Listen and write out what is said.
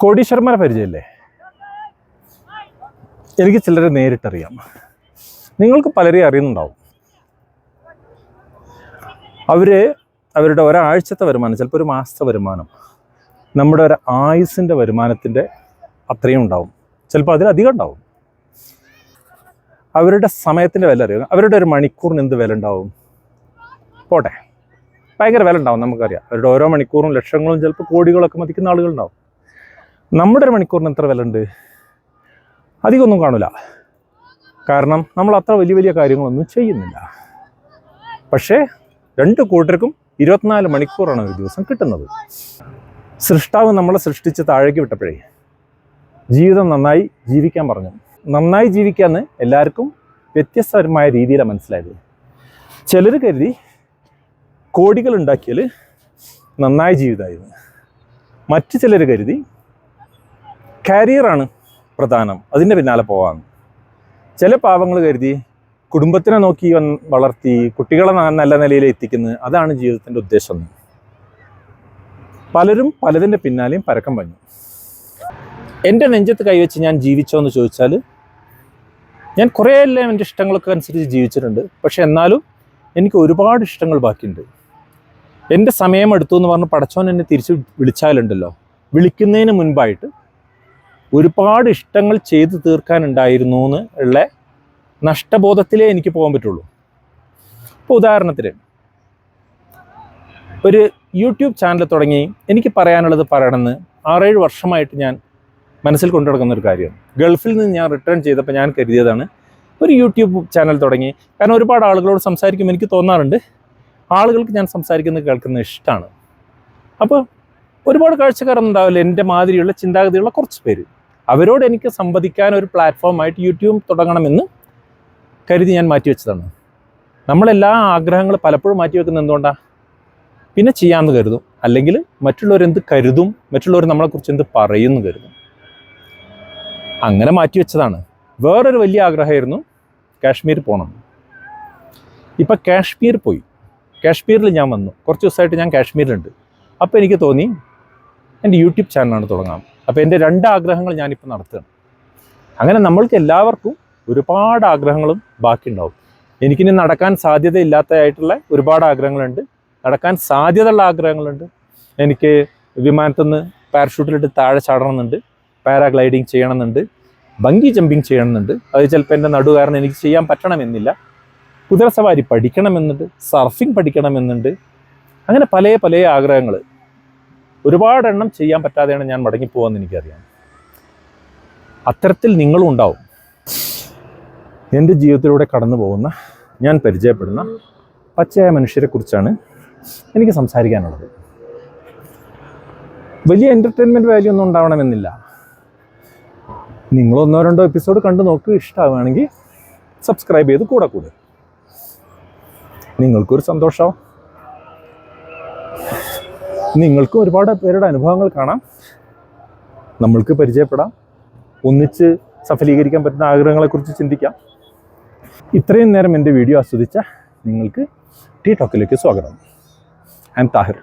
കോടീശ്വരന്മാരെ പരിചയമില്ലേ? എനിക്ക് ചിലരെ നേരിട്ടറിയാം. നിങ്ങൾക്ക് പലരെയും അറിയുന്നുണ്ടാവും. അവർ അവരുടെ ഒരാഴ്ചത്തെ വരുമാനം ചിലപ്പോൾ ഒരു മാസത്തെ വരുമാനം നമ്മുടെ ഒരു ആയുസിന്റെ വരുമാനത്തിന്റെ അത്രയും ഉണ്ടാവും. ചിലപ്പോൾ അതിലധികം ഉണ്ടാവും. അവരുടെ സമയത്തിന്റെ വില അറിയാം. അവരുടെ ഒരു മണിക്കൂറിന് എന്ത് വില ഉണ്ടാവും? പോട്ടെ. ഭയങ്കര വില ഉണ്ടാവും നമുക്കറിയാം. അവരുടെ ഓരോ മണിക്കൂറും ലക്ഷങ്ങളും ചിലപ്പോൾ കോടികളൊക്കെ മതിക്കുന്ന ആളുകളുണ്ടാവും. നമ്മുടെ ഒരു മണിക്കൂറിന് എത്ര വില ഉണ്ട്? അധികമൊന്നും കാണില്ല കാരണം നമ്മൾ അത്ര വലിയ വലിയ കാര്യങ്ങളൊന്നും ചെയ്യുന്നില്ല. പക്ഷേ രണ്ട് കൂട്ടർക്കും ഇരുപത്തിനാല് മണിക്കൂറാണ് ഒരു ദിവസം കിട്ടുന്നത്. സൃഷ്ടാവ് നമ്മളെ സൃഷ്ടിച്ച് താഴേക്ക് വിട്ടപ്പോഴേ ജീവിതം നന്നായി ജീവിക്കാൻ പറഞ്ഞു. നന്നായി ജീവിക്കാന്ന് എല്ലാവർക്കും വ്യത്യസ്തപരമായ രീതിയിലാണ് മനസ്സിലായത്. ചിലർ കരുതി കോടികൾ ഉണ്ടാക്കിയാൽ നന്നായി ജീവിതമായിരുന്നു. മറ്റു ചിലർ കരുതി കാരിയറാണ് പ്രധാനം. അതിന്റെ പിന്നാലെ പോകാമെന്ന് ചില പാവങ്ങൾ കരുതി കുടുംബത്തിനെ നോക്കി വളർത്തി കുട്ടികളെ നല്ല നിലയിൽ എത്തിക്കുന്നത് അതാണ് ജീവിതത്തിന്റെ ഉദ്ദേശം. പലരും പലതിന്റെ പിന്നാലെയും പരക്കം പഞ്ഞു. എന്റെ നെഞ്ചത്ത് കൈവച്ച് ഞാൻ ജീവിച്ചോ എന്ന് ചോദിച്ചാൽ ഞാൻ കുറേയെല്ലാം എന്റെ ഇഷ്ടങ്ങളൊക്കെ അനുസരിച്ച് ജീവിച്ചിട്ടുണ്ട്. പക്ഷെ എന്നാലും എനിക്ക് ഒരുപാട് ഇഷ്ടങ്ങൾ ബാക്കിയുണ്ട്. എന്റെ സമയം എടുത്തു എന്ന് പറഞ്ഞ് പടച്ചോൻ എന്നെ തിരിച്ച് വിളിച്ചാലുണ്ടല്ലോ. വിളിക്കുന്നതിന് മുൻപായിട്ട് ഒരുപാട് ഇഷ്ടങ്ങൾ ചെയ്തു തീർക്കാനുണ്ടായിരുന്നു എന്ന് ഉള്ള നഷ്ടബോധത്തിലേ എനിക്ക് പോകാൻ പറ്റുള്ളൂ. ഇപ്പോൾ ഉദാഹരണത്തിന് ഒരു യൂട്യൂബ് ചാനൽ തുടങ്ങി എനിക്ക് പറയാനുള്ളത് പറയണമെന്ന് ആറേഴ് വർഷമായിട്ട് ഞാൻ മനസ്സിൽ കൊണ്ടു നടക്കുന്ന ഒരു കാര്യം. ഗൾഫിൽ നിന്ന് ഞാൻ റിട്ടേൺ ചെയ്തപ്പോൾ ഞാൻ കരുതിയതാണ് ഒരു യൂട്യൂബ് ചാനൽ തുടങ്ങി. കാരണം ഒരുപാട് ആളുകളോട് സംസാരിക്കുമ്പോൾ എനിക്ക് തോന്നാറുണ്ട് ആളുകൾക്ക് ഞാൻ സംസാരിക്കുന്നത് കേൾക്കുന്നത് ഇഷ്ടമാണ്. അപ്പോൾ ഒരുപാട് കാഴ്ചക്കാരൊന്നും ഉണ്ടാവില്ല. എന്റെ മാതിരിയുള്ള ചിന്താഗതിയുള്ള കുറച്ച് പേര്. അവരോട് എനിക്ക് സംവദിക്കാൻ ഒരു പ്ലാറ്റ്ഫോമായിട്ട് യൂട്യൂബ് തുടങ്ങണമെന്ന് കരുതി ഞാൻ മാറ്റിവെച്ചതാണ് നമ്മളെല്ലാ ആഗ്രഹങ്ങളും പലപ്പോഴും മാറ്റിവെക്കുന്നത് എന്തുകൊണ്ടാണ് പിന്നെ ചെയ്യാമെന്ന് കരുതും. അല്ലെങ്കിൽ മറ്റുള്ളവരെന്ത് കരുതും മറ്റുള്ളവർ നമ്മളെക്കുറിച്ച് എന്ത് പറയുമെന്ന് കരുതും. അങ്ങനെ മാറ്റിവെച്ചതാണ് വേറൊരു വലിയ ആഗ്രഹമായിരുന്നു കാശ്മീർ പോകണം ഇപ്പം കാശ്മീർ പോയി. കാശ്മീരിൽ ഞാൻ വന്നു. കുറച്ച് ദിവസമായിട്ട് ഞാൻ കാശ്മീരിലുണ്ട്. അപ്പോൾ എനിക്ക് തോന്നി എന്റെ യൂട്യൂബ് ചാനലാണ് തുടങ്ങാം. അപ്പോൾ എന്റെ രണ്ട് ആഗ്രഹങ്ങൾ ഞാനിപ്പോൾ നടത്തുകയാണ്. അങ്ങനെ നമ്മൾക്ക് എല്ലാവർക്കും ഒരുപാട് ആഗ്രഹങ്ങളും ബാക്കിയുണ്ടാവും. എനിക്കിനി നടക്കാൻ സാധ്യതയില്ലാത്തതായിട്ടുള്ള ഒരുപാട് ആഗ്രഹങ്ങളുണ്ട്. നടക്കാൻ സാധ്യതയുള്ള ആഗ്രഹങ്ങളുണ്ട്. എനിക്ക് വിമാനത്തിൽ നിന്ന് പാരഷൂട്ടിലിട്ട് താഴെ ചാടണമെന്നുണ്ട്. പാരാഗ്ലൈഡിങ് ചെയ്യണമെന്നുണ്ട്. ബങ്കി ജമ്പിങ് ചെയ്യണമെന്നുണ്ട്. അത് ചിലപ്പോൾ എന്റെ നടു കാരണം എനിക്ക് ചെയ്യാൻ പറ്റണമെന്നില്ല. കുതിരസവാരി പഠിക്കണമെന്നുണ്ട്. സർഫിംഗ് പഠിക്കണമെന്നുണ്ട്. അങ്ങനെ പല പല ആഗ്രഹങ്ങൾ ഒരുപാട് എണ്ണം ചെയ്യാൻ പറ്റാതെയാണ് ഞാൻ മടങ്ങിപ്പോകാമെന്ന് എനിക്കറിയാം. അത്തരത്തിൽ നിങ്ങളും ഉണ്ടാവും. എന്റെ ജീവിതത്തിലൂടെ കടന്നു പോകുന്ന ഞാൻ പരിചയപ്പെടുന്ന പച്ചയായ മനുഷ്യരെക്കുറിച്ചാണ് എനിക്ക് സംസാരിക്കാനുള്ളത്. വലിയ എന്റർടൈൻമെന്റ് വാല്യൂ ഒന്നും ഉണ്ടാവണമെന്നില്ല. നിങ്ങളൊന്നോ രണ്ടോ എപ്പിസോഡ് കണ്ടു നോക്ക് ഇഷ്ടമാവുകയാണെങ്കിൽ സബ്സ്ക്രൈബ് ചെയ്ത് കൂടെ കൂടെ. നിങ്ങൾക്കൊരു സന്തോഷമാവും നിങ്ങൾക്കും ഒരുപാട് പേരുടെ അനുഭവങ്ങൾ കാണാം. നമ്മൾക്ക് പരിചയപ്പെടാം. ഒന്നിച്ച് സഫലീകരിക്കാൻ പറ്റുന്ന ആഗ്രഹങ്ങളെക്കുറിച്ച് ചിന്തിക്കാം. ഇത്രയും നേരം എന്റെ വീഡിയോ ആസ്വദിച്ച നിങ്ങൾക്ക് ടി ടോക്കിലേക്ക് സ്വാഗതം. I M Thahir